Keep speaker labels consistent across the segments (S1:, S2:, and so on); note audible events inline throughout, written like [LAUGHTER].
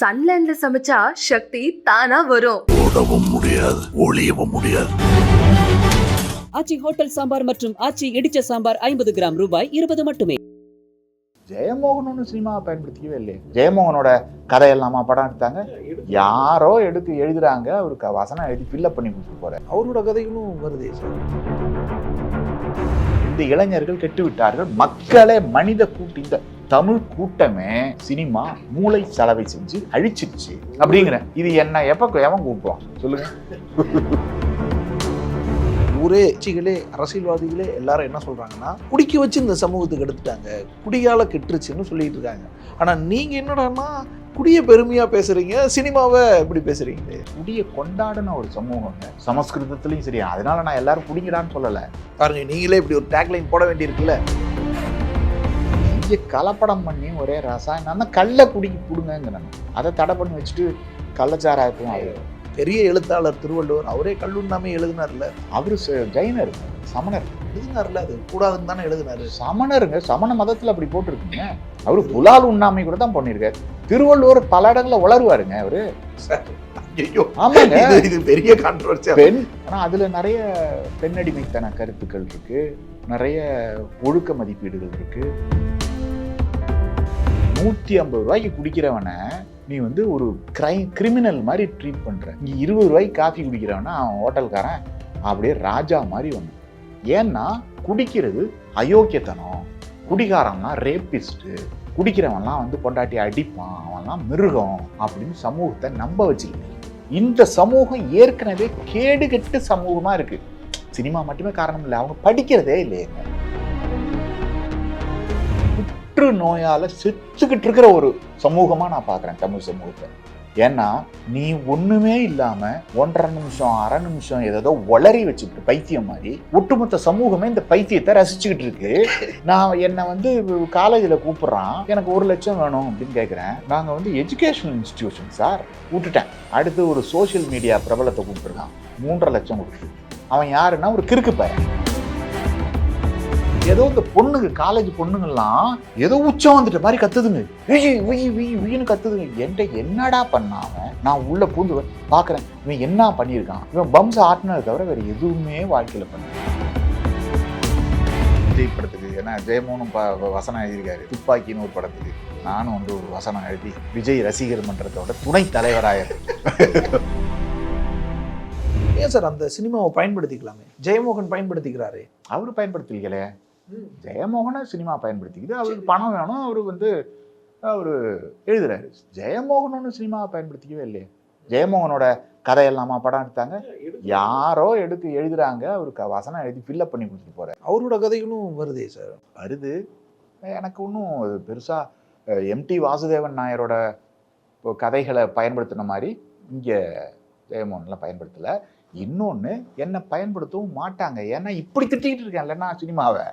S1: சன்லேண்ட்ல சமைச்சா சக்தி தானா வரும்.
S2: ஓடவும் முடியாது ஒளியவும் முடியாது.
S3: ஆச்சி ஹோட்டல் சாம்பார் மற்றும் ஆச்சி இடிச்ச சாம்பார் ஐம்பது கிராம் ரூபாய் இருபது மட்டுமே.
S4: ஜெயமோகன் ஒன்றும் சினிமாவை பயன்படுத்திக்கவே இல்லையே. ஜெயமோகனோட கதையெல்லாமா படம் எடுத்தாங்க? யாரோ எடுத்து எழுதுறாங்க. அவருக்கு வசனம் எழுதி ஃபில்லப் பண்ணி கொடுத்துட்டு போறாரு.
S5: அவரோட கதைகளும் வருதே சார்.
S4: இந்த இளைஞர்கள் கெட்டு விட்டார்கள் மக்களே மனித கூட்டு இந்த தமிழ் கூட்டமே சினிமா மூளை செலவை செஞ்சு அழிச்சிருச்சு அப்படிங்கிறேன் இது என்ன எப்ப எவன் கூப்பிடுவான்? சொல்லுங்க.
S5: ஊரே கட்சிகளே அரசியல்வாதிகளே எல்லாரும் என்ன சொல்றாங்கன்னா குடிக்க வச்சு இந்த சமூகத்துக்கு எடுத்துட்டாங்க. குடியால கெட்டுருச்சுன்னு சொல்லிட்டு இருக்காங்க. ஆனா நீங்க என்னடான்னா குடிய பெருமையா பேசுறீங்க சினிமாவை இப்படி பேசுறீங்களே.
S4: குடிய கொண்டாடின ஒரு சமூகங்க சமஸ்கிருதத்திலையும் சரி. அதனால நான் எல்லாரும் குடிங்கடான்னு சொல்லல.
S5: பாருங்க நீங்களே இப்படி ஒரு டேக்லைன் போட வேண்டியிருக்குல்ல.
S4: இங்க கலப்படம் பண்ணி ஒரே ரசாயனம். கல்ல குடிக்கு கொடுங்கிறாங்க அதை தடை பண்ணி வச்சுட்டு கள்ளச்சாராயத்தையும் ஆயிடும்
S5: பெரிய எழுத்தாளர் திருவள்ளுவர் அவரே கல்லுண்ணாமே எழுதினார்ல.
S4: அவரு ஜெயினர். சமணர்.
S5: எழுதினார்ல அது. கூடாதுன்னு தானே எழுதினாரு.
S4: சமணருங்க. சமண மதத்துல அப்படி போட்டிருக்குங்க. அவரு புலால் உண்ணாமை கூட தான் பண்ணிருக்காரு திருவள்ளுவர் பல இடங்கள்ல உளருவாருங்க அவரு. ஆமாங்க.
S5: இது பெரிய கான்ட்ரவர்சி
S4: பெண் ஆனா அதுல நிறைய பெண்ணடிமைத்தன கருத்துக்கள் இருக்கு. நிறைய ஒழுக்க மதிப்பீடுகள் இருக்கு. நூற்றி ஐம்பது ரூபாய்க்கு குடிக்கிறவனை நீ வந்து ஒரு கிரைம் கிரிமினல் மாதிரி ட்ரீட் பண்ணுற நீ இருபது ரூபாய்க்கு காஃபி குடிக்கிறவனா அவன் ஹோட்டல்காரன் அப்படியே ராஜா மாதிரி ஒன்று ஏன்னா குடிக்கிறது அயோக்கியத்தனம். குடிகாரன்லாம் ரேப்பிஸ்ட்டு குடிக்கிறவன்லாம் வந்து பொண்டாட்டி அடிப்பான். அவன்லாம் மிருகம் அப்படின்னு சமூகத்தை நம்ப வச்சிருக்கு. இந்த சமூகம் ஏற்கனவே கேடுகெட்டு சமூகமாக இருக்குது சினிமா மட்டுமே காரணம் இல்லை. அவங்க படிக்கிறதே இல்லையேங்க புற்று நோயால் செத்துக்கிட்டு இருக்கிற ஒரு சமூகமாக நான் பார்க்குறேன் தமிழ் சமூகத்தை. ஏன்னா நீ ஒன்றுமே இல்லாமல் ஒன்றரை நிமிஷம் அரை நிமிஷம் ஏதோ ஒளரி வச்சுக்கிட்டு பைத்தியம் மாதிரி ஒட்டுமொத்த சமூகமே இந்த பைத்தியத்தை ரசிச்சுக்கிட்டு இருக்கு. நான் என்னை வந்து காலேஜில் கூப்பிட்றான் எனக்கு ஒரு லட்சம் வேணும் அப்படின்னு கேட்குறேன். நாங்கள் வந்து எஜுகேஷனல் இன்ஸ்டிடியூஷன் சார் விட்டுட்டேன். அடுத்து ஒரு சோஷியல் மீடியா பிரபலத்தை கூப்பிட்டுருக்கான். மூன்றரை லட்சம் கொடுத்து. அவன் யாருன்னா ஒரு கிறுக்கு பையன். ஏதோ இந்த பொண்ணுங்க காலேஜ் பொண்ணுங்கெல்லாம் ஏதோ உச்சம் வந்துட்ட மாதிரி கத்துதுங்க. விய் விய் விய் விய்னு கத்துதுங்க. என்கிட்ட என்னடா அவன்? நான் உள்ள பூந்து பார்க்கறேன் இவன் என்ன பண்ணியிருக்கான்? இவன் பம்ஸ் ஆட்டினதை தவிர வேற எதுவுமே வாழ்க்கையில பண்ண விஜய் படத்துக்கு ஏன்னா ஜெயமோகனும் ப- வசனம் எழுதியிருக்காரு. துப்பாக்கின்னு ஒரு படத்துக்கு. நானும் வந்து ஒரு வசனம் எழுதி விஜய் ரசிகர் மன்றத்தோட துணை தலைவராக.
S5: ஏன் சார் அந்த சினிமாவை பயன்படுத்திக்கலாமே? ஜெயமோகன் பயன்படுத்திக்கிறாரு.
S4: அவர் பயன்படுத்தலைங்களே ஜெயமோகனை சினிமா பயன்படுத்திக்கிது அவருக்கு பணம் வேணும் அவர் வந்து அவர் எழுதுறாரு. ஜெயமோகன் ஒன்றும் சினிமாவை பயன்படுத்திக்கவே இல்லையே. ஜெயமோகனோட கதையெல்லாமா படம் எடுத்தாங்க? யாரோ எடுத்து எழுதுறாங்க அவருக்கு வசனம் எழுதி ஃபில்லப் பண்ணி கொடுத்துட்டு போறாரு.
S5: அவரோட கதைகளும் வருதே சார்
S4: வருது. எனக்கு ஒன்றும் அது பெருசாக எம்டி வாசுதேவன் நாயரோட இப்போ கதைகளை பயன்படுத்தின மாதிரி இங்கே ஜெயமோகன்லாம் பயன்படுத்தலை. இன்னொன்று என்னை பயன்படுத்தவும் மாட்டாங்க. ஏன்னா இப்படி திட்டிக்கிட்டு இருக்கேன்ல நான் சினிமாவை.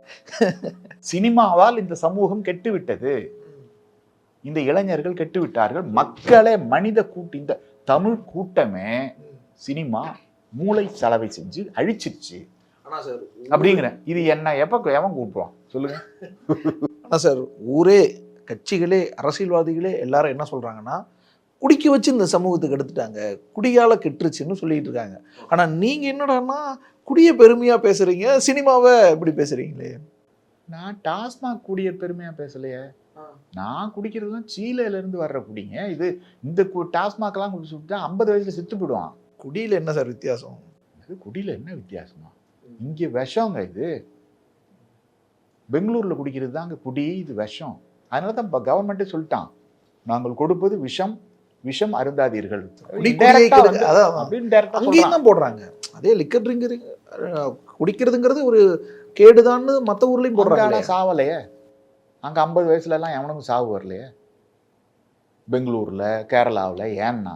S4: சினிமாவால் இந்த சமூகம் கெட்டு விட்டது இந்த இளைஞர்கள் கெட்டு விட்டார்கள் மக்களே மனித கூட்டு இந்த தமிழ் கூட்டமே சினிமா மூளை செலவை செஞ்சு அழிச்சிருச்சு. அப்படிங்கிறேன் இது என்ன எப்போ எவன் கூப்பிடுவான்? சொல்லுங்க.
S5: ஆனா சார் ஊரே கட்சிகளே அரசியல்வாதிகளே எல்லாரும் என்ன சொல்றாங்கன்னா குடிக்க வச்சு இந்த சமூகத்துக்கு எடுத்துட்டாங்க. குடியால கெட்டுருச்சுன்னு சொல்லிட்டு இருக்காங்க. ஆனா நீங்க என்னடான்னா குடிய பெருமையா பேசுறீங்க சினிமாவை இப்படி பேசுறீங்களே.
S4: நான் டாஸ்மாக் குடிய பெருமையா பேசலையே. நான் குடிக்கிறதுலாம் சீலையில இருந்து வர்ற குடிங்க. இது இந்த கு- டாஸ்மாக்லாம் குடிச்சு விட்டா ஐம்பது வயசுல செத்து போயிடுவான்.
S5: குடியில என்ன சார் வித்தியாசம்?
S4: இது குடியில என்ன வித்தியாசமா? இங்க விஷங்க இது. பெங்களூர்ல குடிக்கிறது தாங்க குடி இது விஷம். அதனால தான் கவர்மெண்ட்டே சொல்லிட்டான். நாங்கள் கொடுப்பது விஷம் விஷம் அருந்தாதீர்கள்.
S5: அங்கேயும். தான் போடுறாங்க. அதே லிக்கர் ட்ரிங்க் குடிக்கிறதுங்கிறது ஒரு கேடுதான்னு மத்த ஊர்லயும்
S4: அங்க
S5: போடுறாங்க
S4: சாவலையே. அங்க ஐம்பது வயசுல எல்லாம் எவனுக்கும் சாவு வரலையே. பெங்களூர்ல கேரளாவில் ஏன்னா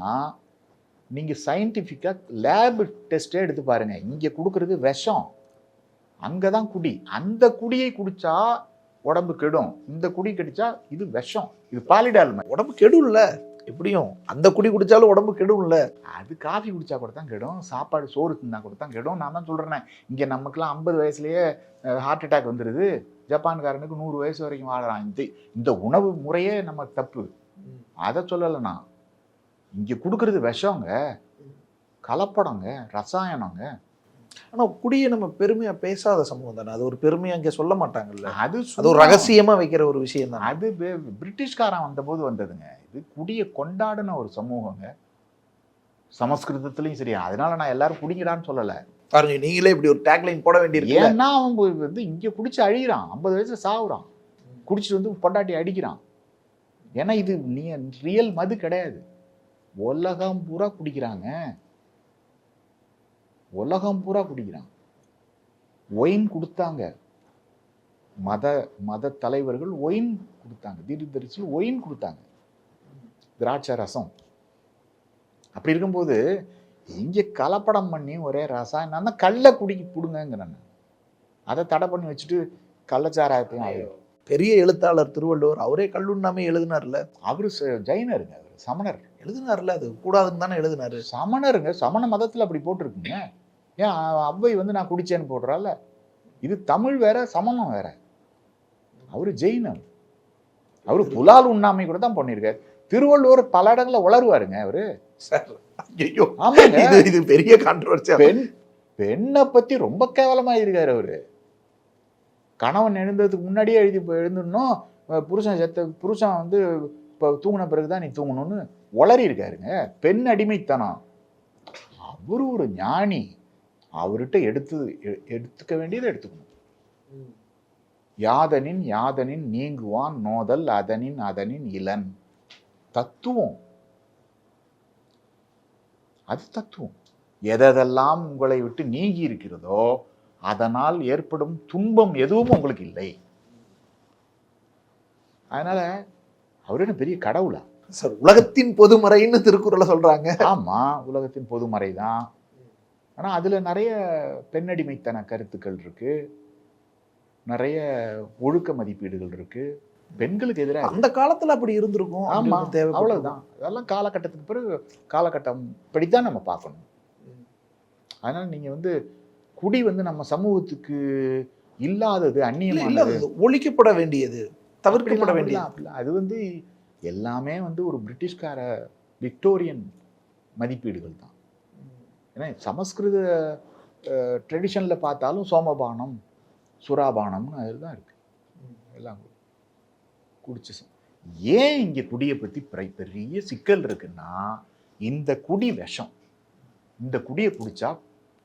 S4: நீங்க சயின்டிஃபிக்கா லேப் டெஸ்டே எடுத்து பாருங்க. இங்க கொடுக்கறது விஷம். அங்கதான் குடி. அந்த குடியை குடிச்சா உடம்பு கெடும். இந்த குடி கடிச்சா இது விஷம். இது பாலிடால்
S5: உடம்பு கெடும்ல. எப்படியும் அந்த குடி குடித்தாலும் உடம்பு கெடும்ல.
S4: அது காஃபி குடிச்சா கூட தான் கெடும். சாப்பாடு சோறு தின்னா கூட தான் கெடும். நான் தான் சொல்கிறேன் இங்கே நமக்குலாம் ஐம்பது வயசுலேயே ஹார்ட் அட்டாக் வந்துடுது ஜப்பான்காரனுக்கு நூறு வயசு வரைக்கும் வாழறான். இந்த இந்த உணவு முறையே நம்ம தப்பு. அதை சொல்லலை நான். கொடுக்குறது விஷங்க கலப்படங்க. ரசாயனங்க.
S5: ஆனா குடியை நம்ம பெருமையா பேசாத சமூகம் தானே? அது ஒரு பெருமையா இங்க சொல்ல மாட்டாங்கல்ல?
S4: அது
S5: அது ஒரு
S4: சும்மா-
S5: ரகசியமா வைக்கிற ஒரு விஷயம் தான்?
S4: அது பிரிட்டிஷ்காரன் வந்தபோது வந்ததுங்க. இது குடியை கொண்டாடின ஒரு சமூகங்க. சமஸ்கிருதத்துலயும் சரி. அதனால நான் எல்லாரும் குடிங்கடான்னு சொல்லல.
S5: பாருங்க நீங்களே இப்படி ஒரு டேக்லைன் போட வேண்டியிருக்கு
S4: ஏன்னா போய் வந்து இங்க குடிச்சு அழிகிறான். ஐம்பது வயசுல சாவுறான். குடிச்சிட்டு வந்து பொண்டாட்டி அடிக்கிறான். ஏன்னா இது நீ ரியல் மது கிடையாது. உலகம் பூரா குடிக்கிறாங்க. உலகம் பூரா குடிக்கிறான் ஒயின் கொடுத்தாங்க. மத மத தலைவர்கள் ஒயின் கொடுத்தாங்க. தீர்த்தரிசியில் ஒயின் கொடுத்தாங்க. திராட்சை ரசம். அப்படி இருக்கும்போது இங்கே கலப்படம் பண்ணி ஒரே ரசாயனம் நான் தான் கல்லை குடிக்க கொடுங்கங்கிறேன் அதை தடை பண்ணி வச்சுட்டு கள்ளச்சாராயத்தையும்
S5: பெரிய எழுத்தாளர் திருவள்ளுவர் அவரே கல்லுண்ணாமே எழுதினார்ல.
S4: அவரு ஜைனருங்க. அவர் சமணர்.
S5: எழுதினார்ல அது கூடாதுன்னு தானே எழுதினாரு.
S4: சமணருங்க. சமண மதத்துல அப்படி போட்டிருக்குங்க. ஏன் அவ்வை வந்து நான் குடிச்சேன்னு போடுறால இது தமிழ் வேற சமணம் வேற. அவரு ஜெயினம் அவரு. புலால் உண்ணாமை கூட தான் பண்ணியிருக்காரு திருவள்ளுவர் பல இடங்கள்ல உளருவாருங்க அவரு. ஆமாங்க.
S5: இது பெரிய கான்ட்ரவர்சியா
S4: பெண் பெண்ணை பத்தி ரொம்ப கேவலமா இருக்காரு அவரு. கணவன் எழுந்ததுக்கு முன்னாடியே எழுதி எழுந்துடணும். புருஷன் செத்த புருஷன் வந்து இப்போ தூங்கின பிறகுதான் நீ தூங்கணும்னு உளறி இருக்காருங்க பெண் அடிமைத்தனம். அவரு ஒரு ஞானி. அவர்கிட்ட எடுத்து எடுத்துக்க வேண்டியதை எடுத்துக்கணும். யாதனின் யாதனின் நீங்குவான் நோதல் அதனின் அதனின் இளன் தத்துவம். அது தத்துவம். எதெல்லாம் உங்களை விட்டு நீங்கி இருக்கிறதோ அதனால் ஏற்படும் துன்பம் எதுவும் உங்களுக்கு இல்லை. அதனால அவர் என்ன பெரிய கடவுளா?
S5: சார் உலகத்தின் பொதுமறைன்னு திருக்குறளை சொல்றாங்க.
S4: ஆமா உலகத்தின் பொதுமறை தான் ஆனா அதுல நிறைய பெண்ணடிமைத்தன கருத்துக்கள் இருக்கு. நிறைய ஒழுக்க மதிப்பீடுகள் இருக்கு. பெண்களுக்கு எதிராக
S5: அந்த காலத்துல அப்படி இருந்திருக்கும்
S4: ஆமா
S5: அப்படின்னு தேவைப்படும்.
S4: அவ்வளவுதான். அதெல்லாம் காலகட்டத்துக்கு பிறகு காலகட்டம் இப்படித்தான் நம்ம பார்க்கணும். அதனால நீங்க வந்து குடி வந்து நம்ம சமூகத்துக்கு இல்லாதது
S5: இல்ல,
S4: அந்நியமானது.
S5: ஒழிக்கப்பட வேண்டியது தவிர்க்கப்பட வேண்டியது.
S4: அது வந்து எல்லாமே வந்து ஒரு பிரிட்டிஷ்கார விக்டோரியன் மதிப்பீடுகள் தான். ஏன்னா சமஸ்கிருத ட்ரெடிஷனில் பார்த்தாலும் சோமபானம் சுறாபானம்னு அதில் தான் இருக்குது எல்லாம் குடிச்சு ஏன் இங்கே குடியை பற்றி பிர- பெரிய சிக்கல் இருக்குன்னா இந்த குடி விஷம் இந்த குடியை குடித்தா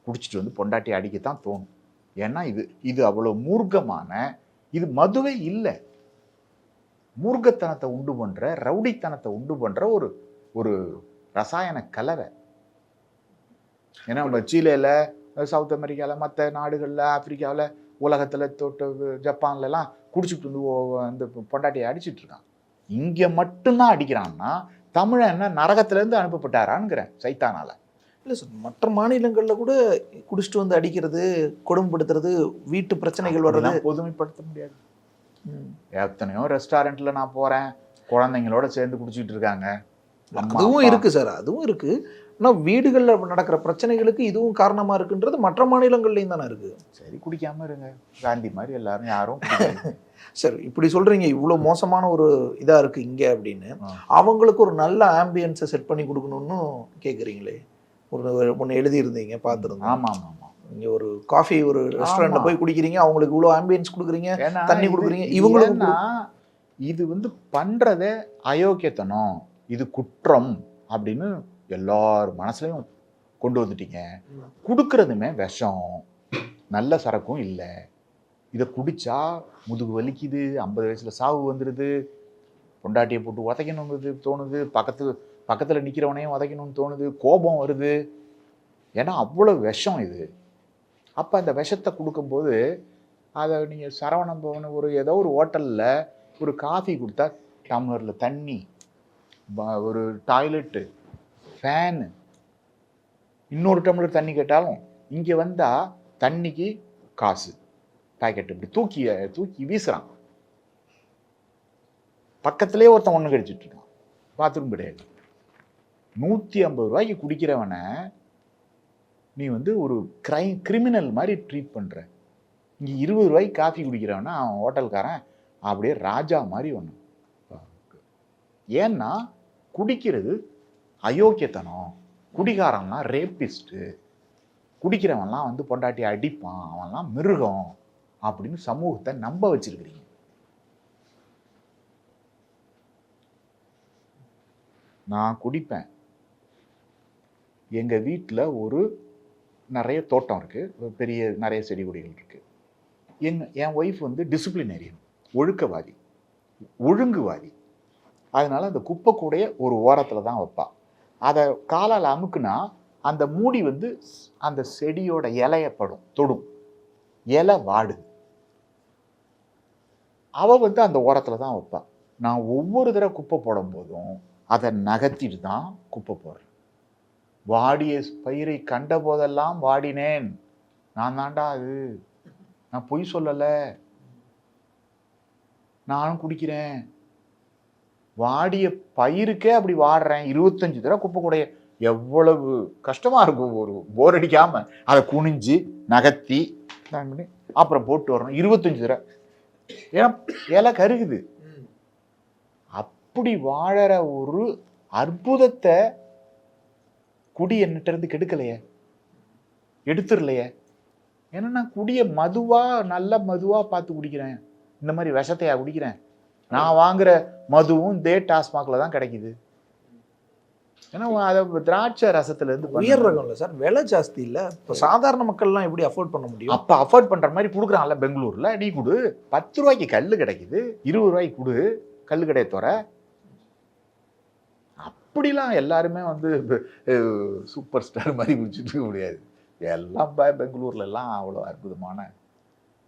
S4: குடிச்சிட்டு வந்து பொண்டாட்டி அடிக்கத்தான் தோணும். ஏன்னா இது இது அவ்வளோ மூர்க்கமான இது மதுவே இல்லை. மூர்க்கத்தனத்தை உண்டு பண்ணுற ரவுடித்தனத்தை உண்டு பண்ணுற ஒரு ஒரு ரசாயன கலவை. ஏன்னா நம்ம சீலேல சவுத் அமெரிக்கால மற்ற நாடுகளில் ஆப்பிரிக்காவில் உலகத்தில் தொட்டு ஜப்பான்லலாம் குடிச்சிட்டு வந்து அந்த பொண்டாட்டியை அடிச்சிட்டு இருக்கான். இங்கே மட்டும்தான் அடிக்கிறான்னா தமிழன் என்ன நரகத்திலேருந்து அனுப்பப்பட்டாரான்ங்கிறேன் சைத்தானால.
S5: இல்ல சார் மற்ற மாநிலங்கள்ல கூட குடிச்சிட்டு வந்து அடிக்கிறது கொடுமைப்படுத்துறது வீட்டு பிரச்சனைகள் வர்றது
S4: பொதுமைப்படுத்த முடியாது. எத்தனையோ ரெஸ்டாரண்ட்ல நான் போறேன் குழந்தைங்களோட சேர்ந்து குடிச்சிட்டு இருக்காங்க.
S5: அதுவும்
S4: அப்பா.
S5: இருக்கு சார் அதுவும் இருக்கு. ஆனா வீடுகள்ல நடக்கிற பிரச்சனைகளுக்கு இதுவும் காரணமா இருக்குன்றது மற்ற மாநிலங்கள்லயும் தானே இருக்கு.
S4: சரி குடிக்காம இருங்க. காந்தி மாதிரி எல்லாரும் யாரும். [LAUGHS]
S5: சார் இப்படி சொல்றீங்க. இவ்வளவு மோசமான ஒரு இதா இருக்கு இங்க அப்படின்னு. அவங்களுக்கு ஒரு நல்ல ஆம்பியன்ஸை செட் பண்ணி கொடுக்கணும்னு கேக்குறீங்களே. ஒரு ஒன்று எழுதியிருந்தீங்க பார்த்துருந்தோம்
S4: ஆமா ஆமா ஆமா
S5: நீங்க ஒரு காஃபி ஒரு ரெஸ்டாரண்ட்ல
S4: ஆமா.
S5: போய் குடிக்கிறீங்க அவங்களுக்கு இவ்வளோ ஆம்பியன்ஸ் கொடுக்குறீங்க தண்ணி கொடுக்குறீங்க,
S4: ஏன்னா, இது வந்து பண்றதே அயோக்கியத்தனம். இது குற்றம் அப்படின்னு எல்லார் மனசுலையும் கொண்டு வந்துட்டீங்க. கொடுக்கறதுமே விஷம். நல்ல சரக்கும் இல்லை. இதை குடிச்சா முதுகு வலிக்குது ஐம்பது வயசுல சாவு வந்துடுது பொண்டாட்டியை போட்டு உதைக்கணுங்கிறது தோணுது. பக்கத்து பக்கத்தில் நிற்கிறவனையும் உதைக்கணும்னு தோணுது. கோபம் வருது. ஏன்னா அவ்வளோ விஷம் இது. அப்போ அந்த விஷத்தை கொடுக்கும்போது அதை நீங்கள் சரவணம் பவன் ஒரு ஏதோ ஒரு ஹோட்டலில் ஒரு காஃபி கொடுத்தா டம்ளரில் தண்ணி ஒரு டாய்லெட்டு ஃபேனு இன்னொரு டம்ளர் தண்ணி கேட்டாலும் இங்கே வந்தால் தண்ணிக்கு காசு. பாக்கெட் இப்படி தூக்கி தூக்கி வீசுகிறான் பக்கத்துலேயே ஒருத்தன் ஒன்று கடிச்சிட்டு இருக்கான். பாத்ரூம் கிடையாது. நூற்றி ஐம்பது ரூபாய்க்கு குடிக்கிறவனை நீ வந்து ஒரு கிரை கிரிமினல் மாதிரி ட்ரீட் பண்ணுற இங்கே இருபது ரூபாய்க்கு காஃபி குடிக்கிறவனா அவன் ஹோட்டல்காரன் அப்படியே ராஜா மாதிரி ஒன்று ஏன்னா குடிக்கிறது அயோக்கியத்தனம் குடிகாரன்லாம் ரேப்பிஸ்ட்டு குடிக்கிறவன்லாம் வந்து பொண்டாட்டி அடிப்பான் அவன்லாம் மிருகம் அப்படின்னு சமூகத்தை நம்ப வச்சிருக்கிறீங்க. நான் குடிப்பேன். எங்கள் வீட்டில் ஒரு நிறைய தோட்டம் இருக்குது பெரிய நிறைய செடி கொடிகள் இருக்குது எங்க என் ஒய்ஃப் வந்து டிசிப்ளினேரியன் ஒழுக்கவாதி ஒழுங்குவாதி. அதனால் அந்த குப்பை கூடைய ஒரு ஓரத்தில் தான் வைப்பாள் அதை காலால் அமுக்குனா அந்த மூடி வந்து அந்த செடியோட இலையப்படும் படும் தொடும். இலை வாடுது. அவள் வந்து அந்த ஓரத்தில் தான் வைப்பாள் நான் ஒவ்வொரு தடவை குப்பை போடும் போதும் அதை நகர்த்திட்டு தான் குப்பை போடுறேன். வாடிய பயிரை கண்ட போதெல்லாம் வாடினேன். நான் தாண்டா அது. நான் பொய் சொல்லலை. நானும் குடிக்கிறேன். வாடிய பயிருக்கே அப்படி வாடுறேன். இருபத்தஞ்சு தடவை குப்பை கூடைய. எவ்வளவு கஷ்டமாக இருக்கும். ஒரு போர் அடிக்காம அதை குனிஞ்சு நகர்த்தி அப்புறம் போட்டு வரணும். இருபத்தஞ்சு தடவை. ஏன்னா இலை கருகுது. அப்படி வாழற ஒரு அற்புதத்தை குடி என்னட்ட இருந்து கெடுக்கலையே. எடுத்துடலையே ஏன்னா நான் குடியை மதுவாக நல்ல மதுவாக பார்த்து குடிக்கிறேன். இந்த மாதிரி விஷத்தையா குடிக்கிறேன். நான் வாங்குற மதுவும் இதே டாஸ்மாக்ல தான் கிடைக்குது. ஏன்னா அதை திராட்சை ரசத்துல இருந்து
S5: உயர். ரகம் இல்லை சார் விலை ஜாஸ்தி இல்லை. இப்போ சாதாரண மக்கள்லாம் எப்படி அஃபோர்ட் பண்ண முடியும்?
S4: அப்ப அஃபோர்ட் பண்ற மாதிரி கொடுக்குறான்ல பெங்களூர்ல. நீ கொடு. பத்து ரூபாய்க்கு கல்லு கிடைக்குது. இருபது ரூபாய்க்கு கொடு. கல்லு கடையை தோற. அப்படிலாம் எல்லாருமே வந்து சூப்பர் ஸ்டார் மாதிரி குடிச்சிட்டு இருக்க முடியாது. எல்லாம் பெங்களூர்ல எல்லாம் அவ்வளோ அற்புதமான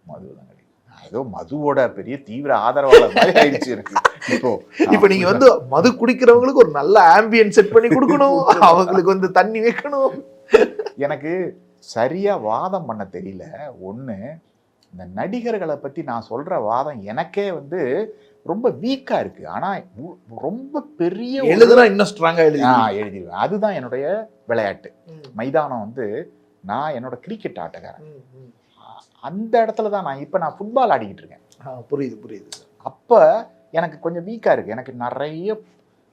S4: மது தான் கிடைக்கும் ஏதோ மதுவோட பெரிய தீவிர ஆதரவாளர் மாதிரி ஆயிடுச்சு எனக்கு. இப்போ
S5: இப்போ நீங்க வந்து மது குடிக்கிறவங்களுக்கு ஒரு நல்ல ஆம்பியன் செட் பண்ணி [LAUGHS] கொடுக்கணும். அவங்களுக்கு வந்து தண்ணி வைக்கணும்.
S4: எனக்கு சரியா வாதம் பண்ண தெரியல. ஒண்ணு இந்த நடிகர்களை பத்தி நான் சொல்ற வாதம் எனக்கே வந்து ரொம்ப வீக்கா இருக்கு. ஆனா ரொம்ப பெரிய
S5: எழுதுனா இன்னும் ஸ்ட்ராங்கா எழுதி
S4: எழுதிடுவேன். அதுதான் என்னுடைய விளையாட்டு. மைதானம் வந்து நான் என்னோட கிரிக்கெட் ஆட்டக்காரன். அந்த இடத்துல தான் நான் இப்ப நான் ஃபுட்பால் ஆடிக்கிட்டு இருக்கேன்.
S5: புரியுது புரியுது
S4: அப்ப எனக்கு கொஞ்சம் வீக்கா இருக்கு. எனக்கு நிறைய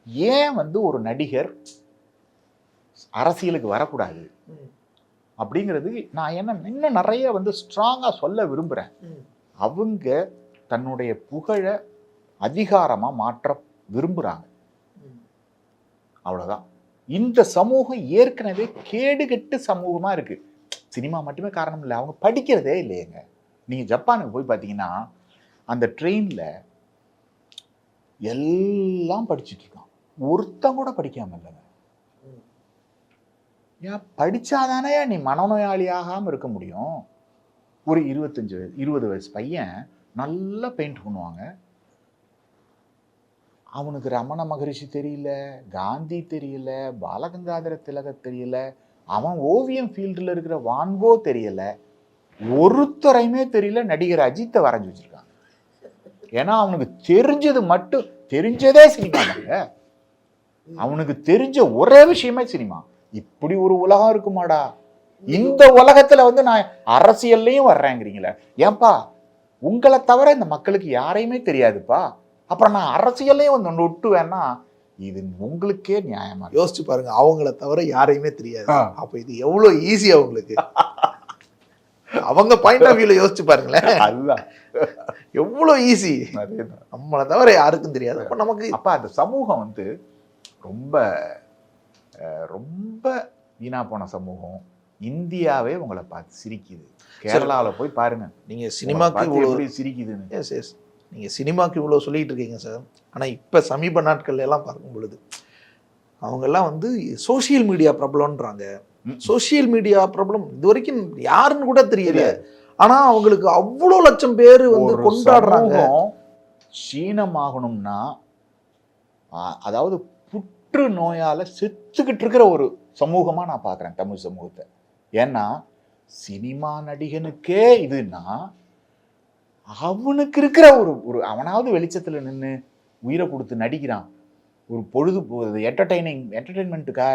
S4: ஏன் வந்து ஒரு நடிகர் அரசியலுக்கு வரக்கூடாது. அப்படிங்கிறது நான் என்ன இன்னும் நிறைய வந்து ஸ்ட்ராங்கா சொல்ல விரும்புறேன்.
S5: ம்.
S4: அவங்க தன்னுடைய புகழை அதிகாரமா மாற்ற விரும்புறாங்க. அவ்வளவுதான். இந்த சமூகம் ஏற்கனவே கேடுகெட்டு சமூகமா இருக்கு. சினிமா மட்டுமே காரணம் இல்லை. அவங்க படிக்கிறதே இல்லையேங்க. நீங்கள் ஜப்பானுக்கு போய் பார்த்தீங்கன்னா அந்த ட்ரெயினில் எல்லாம் படிச்சுட்டு இருக்கான். ஒருத்தன் கூட படிக்காம இல்லைங்க. ஏன்? படித்தாதானே நீ மனநோயாளியாகாம இருக்க முடியும். ஒரு இருபத்தஞ்சு வயசு இருபது வயசு பையன் நல்லா பெயிண்ட் பண்ணுவாங்க. அவனுக்கு ரமண மகரிஷி தெரியல காந்தி தெரியல பாலகங்காதர திலகர் தெரியல அவன் ஓவியம் ஃபீல்டில் இருக்கிற வான்கோ தெரியல ஒருத்தரையுமே தெரியல நடிகர் அஜித்தை வரைஞ்சி வச்சிருக்காங்க. ஏன்னா அவனுக்கு தெரிஞ்சது மட்டும் தெரிஞ்சதே சினிமா தாங்க. அவனுக்கு தெரிஞ்ச ஒரே விஷயமே சினிமா. இப்படி ஒரு உலகம் இருக்குமாடா? இந்த உலகத்துல வந்து நான் அரசியல்லையும் வர்றேங்கிறீங்களே. ஏன்பா உங்களை தவிர இந்த மக்களுக்கு யாரையுமே தெரியாதுப்பா. அப்புறம் நான் அரசியல்லையும் வந்து ஒன்று விட்டுவேன்னா இது உங்களுக்கே நியாயமா.
S5: யோசிச்சு பாருங்க அவங்கள தவிர யாரையுமே தெரியாது. அப்ப இது எவ்வளவு ஈஸி அவங்களுக்கு அவங்க பாயிண்ட் ஆஃப் வியூல யோசிச்சு பாருங்களேன்.
S4: அதுதான்.
S5: எவ்வளவு ஈஸி. நம்மளை தவிர யாருக்கும் தெரியாது. அப்ப நமக்கு
S4: அப்ப அந்த சமூகம் வந்து ரொம்ப ரொம்ப வீணா போன சமூகம். இந்தியாவே உங்களை பார்த்து சிரிக்குது. கேரளால போய் பாருங்க.
S5: நீங்க சினிமாக்கு
S4: சிரிக்குதுன்னு.
S5: எஸ் எஸ் நீங்கள் சினிமாக்கு இவ்வளோ சொல்லிட்டு இருக்கீங்க சார் ஆனால் இப்போ சமீப நாட்கள்ல எல்லாம் பார்க்கும் பொழுது அவங்கெல்லாம் வந்து சோஷியல் மீடியா பிரபலம்ன்றாங்க
S4: ம்.
S5: சோஷியல் மீடியா பிரபலம் இது வரைக்கும் யாருன்னு கூட தெரியல. ஆனா அவங்களுக்கு அவ்வளோ லட்சம் பேர் வந்து கொண்டாடுறாங்க.
S4: சீனமாகணும்னா அதாவது புற்று நோயால செத்துக்கிட்டு இருக்கிற ஒரு சமூகமா நான் பார்க்குறேன் தமிழ் சமூகத்தை. ஏன்னா சினிமா நடிகனுக்கே இதுன்னா அவனுக்கு இருக்கிற ஒரு ஒரு அவனாவது வெளிச்சத்தில் நின்று உயிரை கொடுத்து நடிக்கிறான். ஒரு பொழுது என்டர்டைனிங் என்டர்டைன்மெண்ட்டுக்கா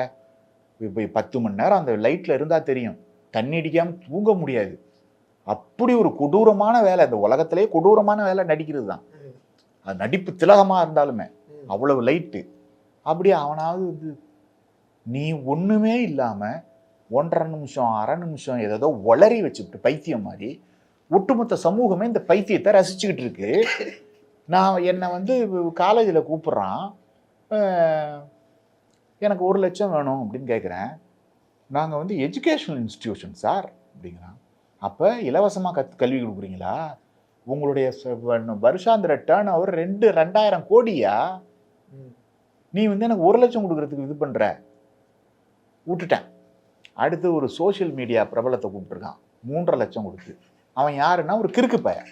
S4: இப்போ பத்து மணி நேரம் அந்த லைட்டில் இருந்தால் தெரியும். தண்ணி அடிக்காமல் தூங்க முடியாது. அப்படி ஒரு கொடூரமான வேலை. இந்த உலகத்திலே கொடூரமான வேலை நடிக்கிறது தான். அது நடிப்பு திலகமாக இருந்தாலுமே அவ்வளவு லைட்டு அப்படி அவனாவது வந்து நீ ஒன்றுமே இல்லாமல் ஒன்றரை நிமிஷம் அரை நிமிஷம் ஏதோ ஒளறி வச்சுக்கிட்டு பைத்தியம் மாதிரி ஒட்டுமொத்த சமூகமே இந்த பைத்தியத்தை ரசிச்சுக்கிட்டு இருக்கு. நான் என்னை வந்து காலேஜில் கூப்பிட்றான். எனக்கு ஒரு லட்சம் வேணும் அப்படின்னு கேட்குறேன் நாங்கள் வந்து எஜுகேஷனல் இன்ஸ்டிடியூஷன் சார் அப்படிங்கிறான். அப்போ இலவசமாக கத் கல்வி கொடுக்குறீங்களா? உங்களுடைய வருஷாந்திர டேர்ன் ஓவர் ரெண்டு ரெண்டாயிரம் கோடியா? நீ வந்து எனக்கு ஒரு லட்சம் கொடுக்கறதுக்கு இது பண்ணுற விட்டுட்டேன். அடுத்து ஒரு சோஷியல் மீடியா பிரபலத்தை கூப்பிட்டுருக்கான். மூன்றரை லட்சம் கொடுத்து. அவன் யாருன்னா ஒரு கிறுக்கு பையன்.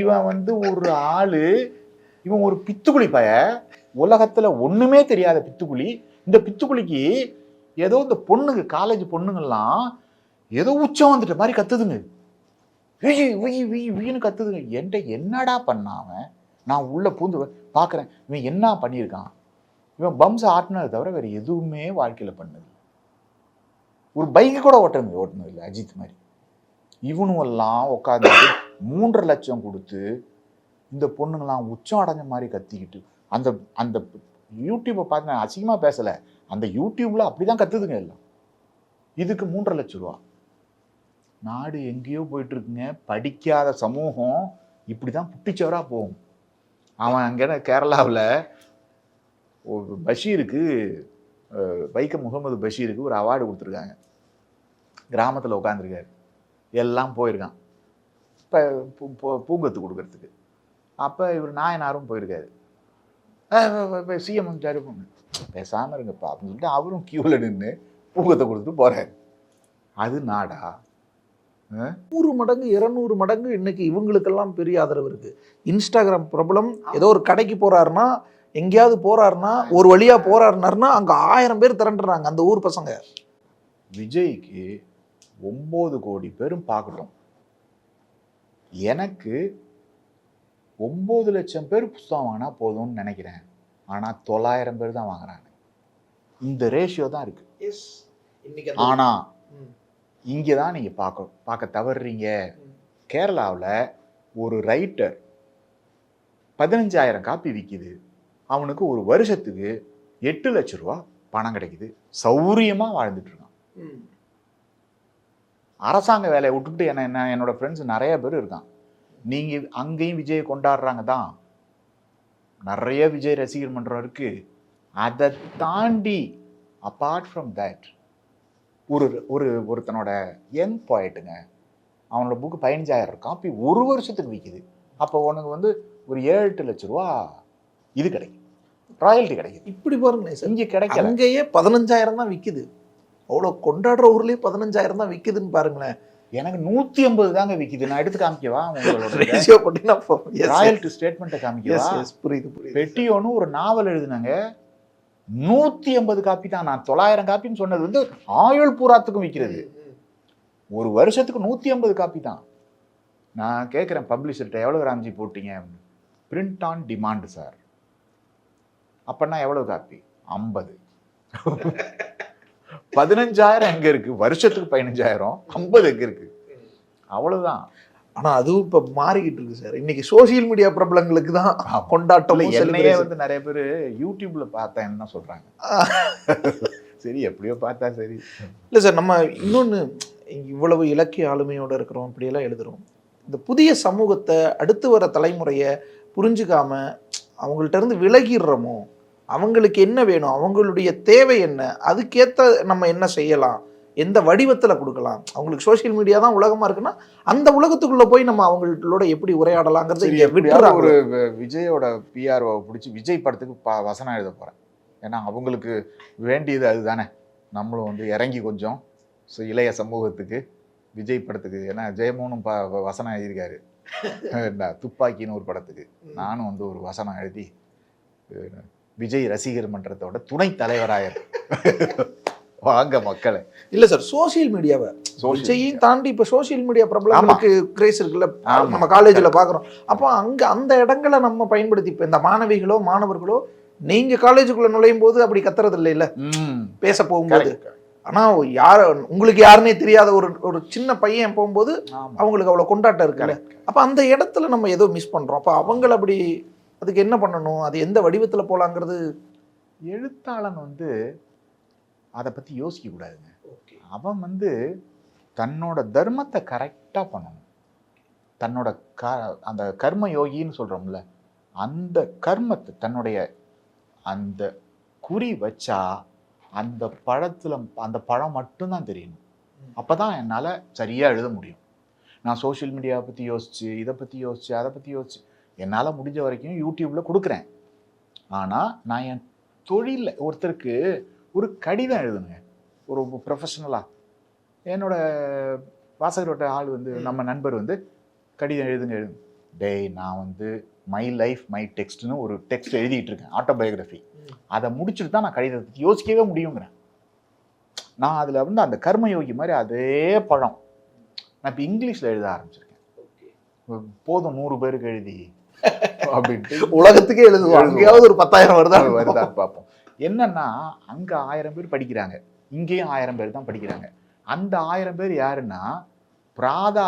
S4: இவன் வந்து ஒரு ஆளு இவன் ஒரு பித்துக்குளி பய உலகத்துல ஒண்ணுமே தெரியாத பித்துக்குளி இந்த பித்துக்குளிக்கு ஏதோ இந்த பொண்ணுங்க காலேஜ் பொண்ணுங்கெல்லாம் ஏதோ உச்சம் வந்துட்ட மாதிரி கத்துதுங்க. வியி வியி வியி வியின்னு கத்துதுங்க. என்கிட்ட என்னடா அவன்? நான் உள்ள பூந்து பார்க்கறேன் இவன் என்ன பண்ணியிருக்கான்? இவன் பம்ஸ் ஆட்டினதை தவிர வேற எதுவுமே வாழ்க்கையில பண்ணது ஒரு பைக்கு கூட ஓட்டணும் ஓட்டுனது இல்லை அஜித் மாதிரி. இவனுவெல்லாம் உட்காந்து மூன்றரை லட்சம் கொடுத்து இந்த பொண்ணுங்களாம் உச்சம் அடைஞ்ச மாதிரி கத்திக்கிட்டு அந்த அந்த யூடியூப்பை பார்த்து நான் அசிங்கமாக பேசலை அந்த யூடியூப்ல அப்படிதான் கத்துதுங்க எல்லாம். இதுக்கு மூன்றரை லட்சம் ரூபா. நாடு எங்கேயோ போயிட்டு இருக்குங்க படிக்காத சமூகம் இப்படி தான் புட்டிச்சவராக போகும். அவன் அங்கே கேரளாவில் பஷீருக்கு வைக்கம் முகமது பஷீருக்கு ஒரு அவார்டு கொடுத்துருக்காங்க. கிராமத்தில் உட்காந்துருக்காரு எல்லாம் போயிருக்கான். இப்போ பூங்கத்து கொடுக்கறதுக்கு. அப்போ இவர் நாயனாரும் போயிருக்காரு. சிஎம் வந்துட்டாரு. பேசாமல் இருங்கப்பா அப்படின்னு சொல்லிட்டு அவரும் கியூவில் நின்று பூங்கத்தை கொடுத்துட்டு போகிறாரு அது நாடா?
S5: நூறு மடங்கு இருநூறு மடங்கு இன்னைக்கு இவங்களுக்கெல்லாம் பெரிய ஆதரவு இருக்குது இன்ஸ்டாகிராம் பிரபலம் ஏதோ ஒரு கடைக்கு போகிறாருன்னா எங்கேயாவது போறாருன்னா ஒரு வழியா போறாருனாருன்னா அங்க ஆயிரம் பேர் திரண்டுறாங்க அந்த ஊர் பசங்க.
S4: விஜய்க்கு ஒம்பது கோடி பேரும் பார்க்கட்டும் எனக்கு ஒம்பது லட்சம் பேர் புஸ்தகம் வாங்கினா போதும்னு நினைக்கிறேன். ஆனால் தொள்ளாயிரம் பேர் தான் வாங்குறாங்க. இந்த ரேஷியோ தான் இருக்கு. ஆனா இங்கே தான் நீங்கள் பார்க்க பார்க்க தவறுறீங்க. கேரளாவில் ஒரு ரைட்டர் பதினஞ்சாயிரம் காப்பி விற்கிது அவனுக்கு ஒரு வருஷத்துக்கு எட்டு லட்ச ரூபா பணம் கிடைக்குது. சௌரியமாக வாழ்ந்துட்டு இருக்கான். அரசாங்க வேலையை விட்டுவிட்டு என்ன என்ன என்னோட ஃப்ரெண்ட்ஸ் நிறைய பேர் இருக்கான். நீங்கள் அங்கேயும் விஜயை கொண்டாடுறாங்க தான். நிறைய விஜய் ரசிகர் மன்றம் இருக்கு. அதை தாண்டி அப்பார்ட் ஃப்ரம் தட் ஒரு ஒரு ஒருத்தனோட யங் பாயிட்டுங்க அவனோட புக்கு பதினஞ்சாயிரம் காப்பி ஒரு வருஷத்துக்கு விற்கிது அப்போ உனக்கு வந்து ஒரு ஏழு எட்டு லட்ச ரூபா இது கிடைக்கும். ராயல்ட்டி கிடைக்குது.
S5: இப்படி பாருங்களேன் சார்.
S4: இங்கே கிடைக்கல.
S5: அங்கேயே பதினஞ்சாயிரம் தான் விக்குது. அவ்வளோ கொண்டாடுற ஊர்லயே பதினஞ்சாயிரம் தான் விக்குதுன்னு பாருங்களேன்.
S4: எனக்கு நூத்தி ஐம்பது தாங்க விக்குது. நான் எடுத்து காமிக்கவா உங்களோட ராயல்ட்டி ஸ்டேட்மெண்ட்டை காமிக்கவா?
S5: புரியுது புரியுது.
S4: பெட்டியோன்னு ஒரு நாவல் எழுதுனாங்க. நூத்தி ஐம்பது காப்பி தான். நான் தொள்ளாயிரம் காப்பின்னு சொன்னது வந்து ஆயுள் பூராத்துக்கும் விற்கிறது ஒரு வருஷத்துக்கு நூத்தி ஐம்பது காப்பி தான். நான் கேட்குறேன் பப்ளிஷர்கிட்ட எவ்வளோ ராம்ஜி போட்டீங்க? பிரிண்ட் ஆன் டிமாண்ட் சார் அப்பன்னா எவ்வளோ காப்பி? ஐம்பது. பதினஞ்சாயிரம் எங்க இருக்கு? வருஷத்துக்கு பதினஞ்சாயிரம். ஐம்பது எங்க இருக்கு? அவ்வளவுதான்.
S5: ஆனா அதுவும் இப்ப மாறிக்கிட்டு இருக்கு சார். இன்னைக்கு சோசியல் மீடியா பிரபலங்களுக்கு தான் கொண்டாட்டம்
S4: என்னையே வந்து நிறைய பேர் யூடியூப்ல பார்த்தேன்னு தான் சொல்றாங்க? சரி எப்படியோ பார்த்தா சரி.
S5: இல்லை சார் நம்ம இன்னொன்று இவ்வளவு இலக்கிய ஆளுமையோட இருக்கிறோம் இப்படியெல்லாம் எழுதுறோம். இந்த புதிய சமூகத்தை அடுத்து வர தலைமுறையை புரிஞ்சுக்காம அவங்கள்ட்ட இருந்து விலகிடுறோமோ? அவங்களுக்கு என்ன வேணும்? அவங்களுடைய தேவை என்ன? அதுக்கேற்ற நம்ம என்ன செய்யலாம்? எந்த வடிவத்தில் கொடுக்கலாம்? அவங்களுக்கு சோஷியல் மீடியா தான் உலகமா இருக்குன்னா அந்த உலகத்துக்குள்ள போய் நம்ம அவங்களோட எப்படி உரையாடலாங்கிறத இங்க
S4: ஒரு விஜயோட பிஆர்ஓ பிடிச்சி விஜய் படத்துக்கு ப- வசனம் எழுத போறேன். ஏன்னா அவங்களுக்கு வேண்டியது அதுதானே. நம்மளும் வந்து இறங்கி கொஞ்சம் ஸோ இளைய சமூகத்துக்கு விஜய் படத்துக்கு ஏன்னா ஜெயமோகனும் ப வசனம் எழுதியிருக்காரு. [LAUGHS] துப்பாக்கின்னு ஒரு படத்துக்கு. நானும் வந்து ஒரு வசனம் எழுதி விஜய் ரசிகர் மன்றத்தோட துணை தலைவராய வாங்க மக்களை.
S5: இல்ல சார் சோஷியல் மீடியாவை விஜயையும் தாண்டி இப்ப சோஷியல் மீடியா பிரபலங்களுக்கு கிரேஸ் இருக்குல்ல. நம்ம காலேஜ்ல பாக்குறோம். அப்போ அங்க அந்த இடங்களை நம்ம பயன்படுத்தி இப்ப இந்த மாணவிகளோ மாணவர்களோ நீங்க காலேஜுக்குள்ள நுழையும் போது அப்படி கத்துறது இல்லை? இல்ல
S4: ம்.
S5: பேச போகும்போது. ஆனா யார உங்களுக்கு யாருன்னே தெரியாத ஒரு ஒரு சின்ன பையன் போகும்போது. அவங்களுக்கு அவ்வளவு கொண்டாட்டம் இருக்குல்ல? அப்ப அந்த இடத்துல நம்ம ஏதோ மிஸ் பண்றோம். அப்ப அவங்கள அப்படி அதுக்கு என்ன பண்ணணும்? அது எந்த வடிவத்துல போலாங்கிறது?
S4: எழுத்தாளன் வந்து அதை பற்றி யோசிக்க கூடாதுங்க. அவன் வந்து தன்னோட தர்மத்தை கரெக்டாக பண்ணணும். தன்னோட க அந்த கர்ம யோகின்னு சொல்கிறோம்ல அந்த கர்மத்தை தன்னுடைய அந்த குறி வச்சா அந்த பழத்தில் அந்த பழம் மட்டும்தான் தெரியணும். அப்போ தான் என்னால் சரியாக எழுத முடியும். நான் சோஷியல் மீடியாவை பற்றி யோசிச்சு இதை பற்றி யோசிச்சு அதை பற்றி யோசிச்சு என்னால் முடிஞ்ச வரைக்கும் யூடியூப்பில் கொடுக்குறேன். ஆனால் நான் என் தொழிலில் ஒருத்தருக்கு ஒரு கடிதம் எழுதுனுங்க ஒரு ப்ரொஃபஷனலாக என்னோட வாசகரோட ஆள் வந்து நம்ம நண்பர் வந்து கடிதம் எழுதுங்க எழுது டேய் நான் வந்து மை லைஃப் மை டெக்ஸ்ட்னு ஒரு டெக்ஸ்ட் எழுதிட்டு இருக்கேன் ஆட்டோபயோகிராஃபி அதை முடிச்சுட்டு தான் நான் கடிதத்தை யோசிக்கவே முடியுங்கிறேன். நான் அதில் வந்து அந்த கர்மயோகி மாதிரி அதே பழம். நான் இப்போ இங்கிலீஷில் எழுத ஆரம்பிச்சிருக்கேன். போதும் நூறு பேருக்கு எழுதி. அப்படின்ட்டு [LAUGHS]
S5: உலகத்துக்கே எழுதுவோம். அங்கேயாவது ஒரு பத்தாயிரம் வருதா?
S4: அது வருதா? பார்ப்போம். என்னன்னா அங்க ஆயிரம் பேர் படிக்கிறாங்க. இங்கேயும் ஆயிரம் பேர் தான் படிக்கிறாங்க. அந்த ஆயிரம் பேர் யாருன்னா பிராதா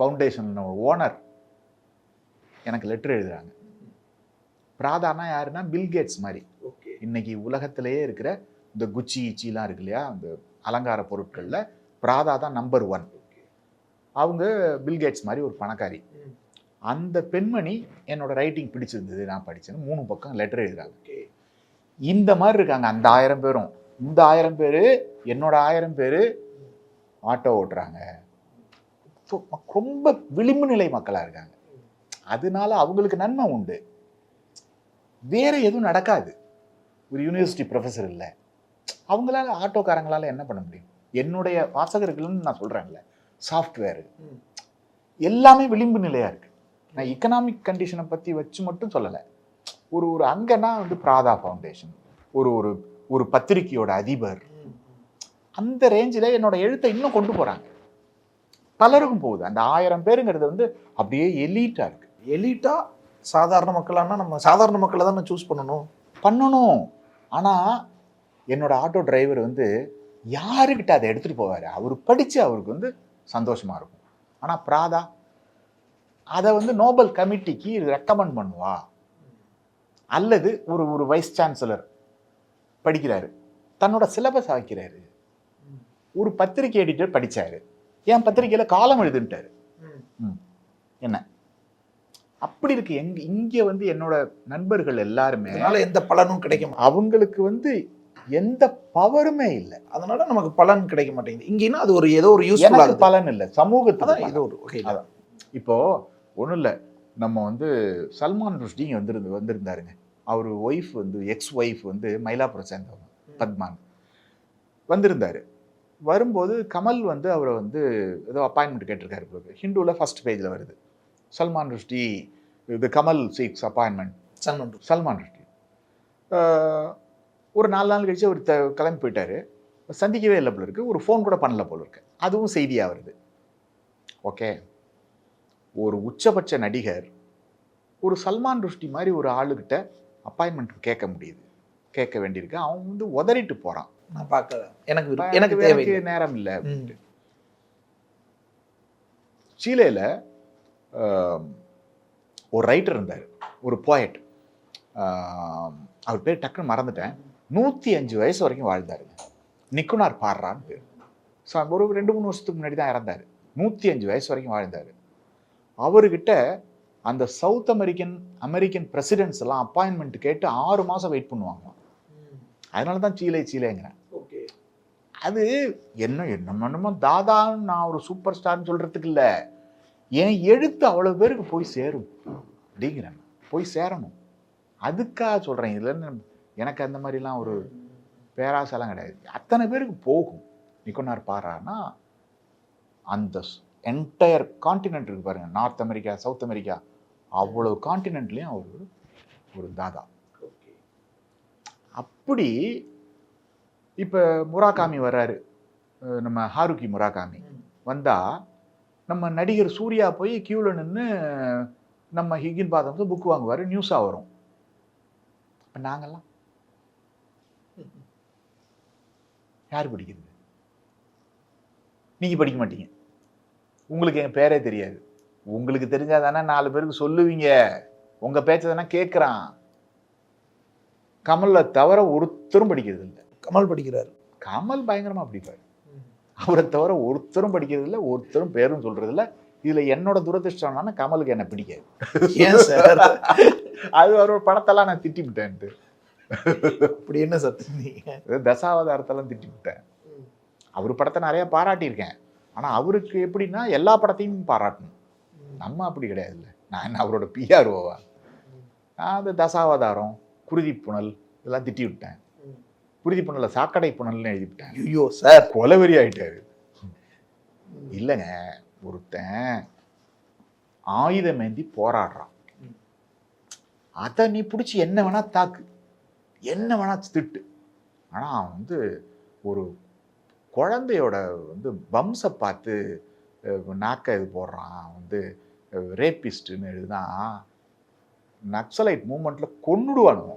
S4: ஃபவுண்டேஷன் ஓனர் எனக்கு லெட்டர் எழுதுறாங்க. பிராதானா யாருன்னா பில்கேட்ஸ் மாதிரி. இன்னைக்கு உலகத்திலேயே இருக்கிற இந்த குச்சி இச்சிலாம் இருக்கு இல்லையா? அந்த அலங்கார பொருட்களில் பிராதா தான் நம்பர் ஒன் அவங்க பில்கேட்ஸ் மாதிரி ஒரு பணக்காரி. அந்த பெண்மணி என்னோட ரைட்டிங் பிடிச்சிருந்தது நான் படிச்சேன்னு மூணு பக்கம் லெட்டர் எழுதுறாங்க. இந்த மாதிரி இருக்காங்க அந்த ஆயிரம் பேரும். இந்த ஆயிரம் பேர் என்னோட ஆயிரம் பேர் ஆட்டோ ஓட்டுறாங்க. ரொம்ப விளிம்பு நிலை மக்களாக இருக்காங்க. அதனால அவங்களுக்கு நன்மை உண்டு. வேற எதுவும் நடக்காது. ஒரு யூனிவர்சிட்டி ப்ரொஃபஸர் இல்லை. அவங்களால ஆட்டோக்காரங்களால என்ன பண்ண முடியும்? என்னுடைய வாசகர்கள்னு நான் சொல்றேன்ல சாஃப்ட்வேர் எல்லாமே விளிம்பு நிலையா இருக்கு. நான் எக்கனாமிக் கண்டிஷனை பத்தி வச்சு மட்டும் சொல்லலை. ஒரு ஒரு அங்கன்னா வந்து பிராதா ஃபவுண்டேஷன் ஒரு ஒரு ஒரு பத்திரிக்கையோட அதிபர். அந்த ரேஞ்சில் என்னோட எழுத்தை இன்னும் கொண்டு போறாங்க. பலருக்கும் போகுது. அந்த ஆயிரம் பேருங்கிறது வந்து அப்படியே எலீட்டா இருக்கு.
S5: எலிட்டா சாதாரண மக்களானா நம்ம சாதாரண மக்களை தானே சூஸ் பண்ணணும்?
S4: பண்ணணும். ஆனா என்னோட ஆட்டோ டிரைவர் வந்து யாருக்கிட்ட அதை எடுத்துட்டு போவாரு? அவர் படிச்சு அவருக்கு வந்து சந்தோஷமா இருக்கும். ஆனா பிராதா அதை வந்து நோபல் கமிட்டிக்கு ரெக்கமெண்ட் பண்ணுவா. அல்லது ஒரு ஒரு வைஸ் சான்சலர் படிக்கிறாரு. தன்னோட சிலபஸ் ஆக்கிறாரு. ஒரு பத்திரிகை எடிட்டர் படிச்சாரு. என் பத்திரிக்கையில காலம் எழுதுன்ட்டாரு. என்ன? அப்படி இருக்கு. எங்க இங்க வந்து என்னோட நண்பர்கள் எல்லாருமே
S5: அதனால எந்த பலனும் கிடைக்க மாட்டேங்குது.
S4: அவங்களுக்கு வந்து எந்த பவருமே இல்லை.
S5: அதனால நமக்கு பலன் கிடைக்க மாட்டேங்குது. இங்கன்னா அது ஒரு ஏதோ ஒரு யூஸ்ஃபுல்லாக
S4: பலன் இல்லை. பலன்.
S5: இது ஒரு
S4: அதான். இப்போ ஒன்றும் இல்லை. நம்ம வந்து சல்மான் ருஷ்டி இங்க வந்திருந்து வந்திருந்தாருங்க. அவர் ஒய்ஃப் வந்து எக்ஸ் ஒய்ஃப் வந்து மயிலாப்புரம் சேர்ந்தவங்க பத்மான். வந்திருந்தாரு. வரும்போது கமல் வந்து அவரை வந்து ஏதோ அப்பாயின்மெண்ட் கேட்டிருக்காரு போல ஹிந்துவில் ஃபர்ஸ்ட் பேஜில் வருது. சல்மான் ருஷ்டி இது கமல் சீக்ஸ் அப்பாயின்மெண்ட்
S5: சன்மன்
S4: சல்மான் ருஷ்டி. ஒரு நாலு நாள் கழிச்சு அவர் த- கிளம்பி போயிட்டாரு. சந்திக்கவே இல்லை போல இருக்கு. ஒரு ஃபோன் கூட பண்ணல போல இருக்கு. அதுவும் செய்தியாக வருது. ஓகே. ஒரு உச்சபட்ச நடிகர் ஒரு சல்மான் ருஷ்டி மாதிரி ஒரு ஆளுகிட்ட அப்பாயின்மெண்ட் கேட்க முடியுது. கேட்க வேண்டியிருக்கு. அவன் வந்து உதறிட்டு போறான்.
S5: நான் பார்க்கல. எனக்கு.
S4: எனக்கு
S5: எனக்கு தேவை
S4: எனக்கு நேரம் இல்லை. சீலேல ஆம், ஒரு ரைட்டர் இருந்தார். ஒரு போயட் அவர் பேர் டக்குன்னு மறந்துட்டேன். நூற்றி அஞ்சு வயசு வரைக்கும் வாழ்ந்தாருங்க நிக்குனார் பாடுறான்னு பேர். ஸோ ஒரு ரெண்டு மூணு வருஷத்துக்கு முன்னாடி தான் இறந்தார். நூற்றி அஞ்சு வயசு வரைக்கும் வாழ்ந்தார். அவர்கிட்ட அந்த சவுத் அமெரிக்கன் அமெரிக்கன் பிரசிடென்ட்ஸ் எல்லாம் அப்பாயின்மெண்ட் கேட்டு ஆறு மாதம் வெயிட் பண்ணுவாங்க அதனால தான் சீலை சீலைங்கிறேன்.
S5: ஓகே.
S4: அது என்ன என்ன என்னமோ தாதான்னு நான் ஒரு சூப்பர் ஸ்டார்னு சொல்றதுக்கு இல்ல. என் எழுத்து அவ்வளவு பேருக்கு போய் சேரும். அப்படிங்கிறேன். போய் சேரணும். அதுக்காக சொல்றேன். இதுல எனக்கு அந்த மாதிரிலாம் ஒரு பேராசெல்லாம் கிடையாது. அத்தனை பேருக்கு போகும். நிக்கோனார் பாரானா அந்த என்டையர் காண்டினென்ட் இருக்கு பாருங்க. நார்த் அமெரிக்கா சவுத் அமெரிக்கா அவ்வளவு காண்டினென்ட்லயும் அவர் ஒரு தாதா.
S5: ஓகே
S4: அப்படி இப்போ முராகாமி வர்றாரு. நம்ம ஹாருகி முராகாமி. வந்தா நம்ம நடிகர் சூர்யா போய் கியூல நின்று நம்ம ஹிகின் பாதம் புக் வாங்குவார் நியூஸாக வரும். இப்போ நாங்கெல்லாம் யார் படிக்கிறது? நீங்க படிக்க மாட்டீங்க. உங்களுக்கு என் பேரே தெரியாது. உங்களுக்கு தெரிஞ்சாதானே நாலு பேருக்கு சொல்லுவீங்க. உங்க பேச்ச தானே கேட்குறான். கமலை தவிர ஒருத்தரும் படிக்கிறது இல்லை
S5: கமல் படிக்கிறாரு.
S4: கமல் பயங்கரமா படிப்பார். அவரை தவிர ஒருத்தரும் படிக்கிறது இல்லை ஒருத்தரும் பேரும் சொல்றது இல்லை இதுல என்னோட துரதிருஷ்டம் என்னன்னா கமலுக்கு என்ன பிடிக்காது.
S5: ஏன் சார்?
S4: அது அவரோட படத்தெல்லாம் நான் திட்டி விட்டேன்ட்டு
S5: அப்படி என்ன நீங்க?
S4: தசாவதாரத்தெல்லாம் திட்டி விட்டேன் அவர் படத்தை நிறைய பாராட்டியிருக்கேன். ஆனா அவருக்கு எப்படின்னா எல்லா படத்தையும் பாராட்டணும். நம்ம அப்படி கிடையாதுல்ல. நான் என்ன அவரோட பிஆர்ஓவா நான் அந்த தசாவதாரம் குருதி புனல் இதெல்லாம் திட்டி விட்டேன். குருதி புனலை சாக்கடை புனல்னு எழுதி விட்டேன்.
S5: ஐயோ சார்.
S4: கொலவெறி ஆயிட்டாரு. இல்லைங்க ஒருத்தன் ஆயுதமேந்தி போராடுறான். அதை நீ பிடிச்சி என்ன வேணா தாக்கு. என்ன வேணா திட்டு. ஆனா அவன் வந்து ஒரு குழந்தையோட வந்து பம்ஸை பார்த்து நாக்க இது போடுறான். அவன் வந்து ரேபிஸ்ட்டுன்னு எழுதுதான் நக்சலைட் மூமெண்ட்டில் கொன்னுடுவானுங்க.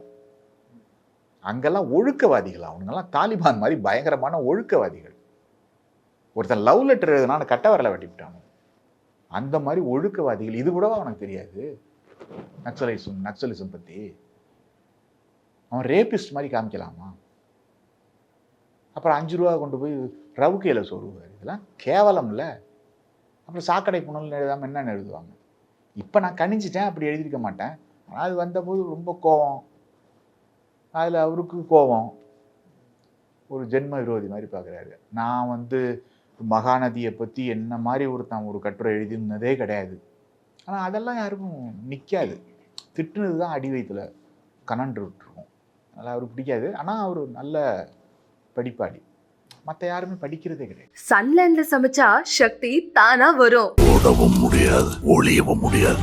S4: அங்கெல்லாம் ஒழுக்கவாதிகள். அவனுங்கெல்லாம் தாலிபான் மாதிரி பயங்கரமான ஒழுக்கவாதிகள். ஒருத்தன் லவ் லெட்டர் எழுதுனா கட்ட வரல வெட்டிவிட்டானு அந்த மாதிரி ஒழுக்கவாதிகள். இது கூடவா அவனுக்கு தெரியாது? நக்சலைசம் நக்சலிசம் பற்றி அவன் ரேபிஸ்ட் மாதிரி காமிக்கலாமா? அப்புறம் அஞ்சு ரூபா கொண்டு போய் ரவுக்கையில் சொருவார் இதெல்லாம் கேவலம்ல. அப்புறம் சாக்கடை புனல் எழுதாமல் என்னென்னு எழுதுவாங்க. இப்போ நான் கணிச்சிட்டேன் அப்படி எழுதியிருக்க மாட்டேன். ஆனால் அது வந்தபோது ரொம்ப கோவம். அதில் அவருக்கு கோவம். ஒரு ஜென்ம விரோதி மாதிரி பார்க்குறாரு நான் வந்து மகாநதியை பற்றி என்ன மாதிரி ஒருத்தன் ஒரு கட்டுரை எழுதியிருந்ததே கிடையாது. ஆனால் அதெல்லாம் யாருக்கும் நிற்காது திட்டுனது தான் அடி வயிற்றுல கனன்று விட்டுருக்கும். அதனால் அவருக்கு பிடிக்காது. ஆனால் அவர் நல்ல படிப்பாளி. மற்ற யாருமே படிக்கிறதே கிடையாது.
S1: சன்லேண்ட்ல சமைச்சா சக்தி தானா வரும்.
S2: ஓடவும் முடியாது ஒளியவும் முடியாது.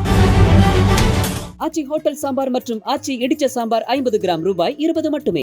S3: ஆச்சி ஹோட்டல் சாம்பார் மற்றும் ஆச்சி இடிச்ச சாம்பார் ஐம்பது கிராம் ரூபாய் இருபது மட்டுமே.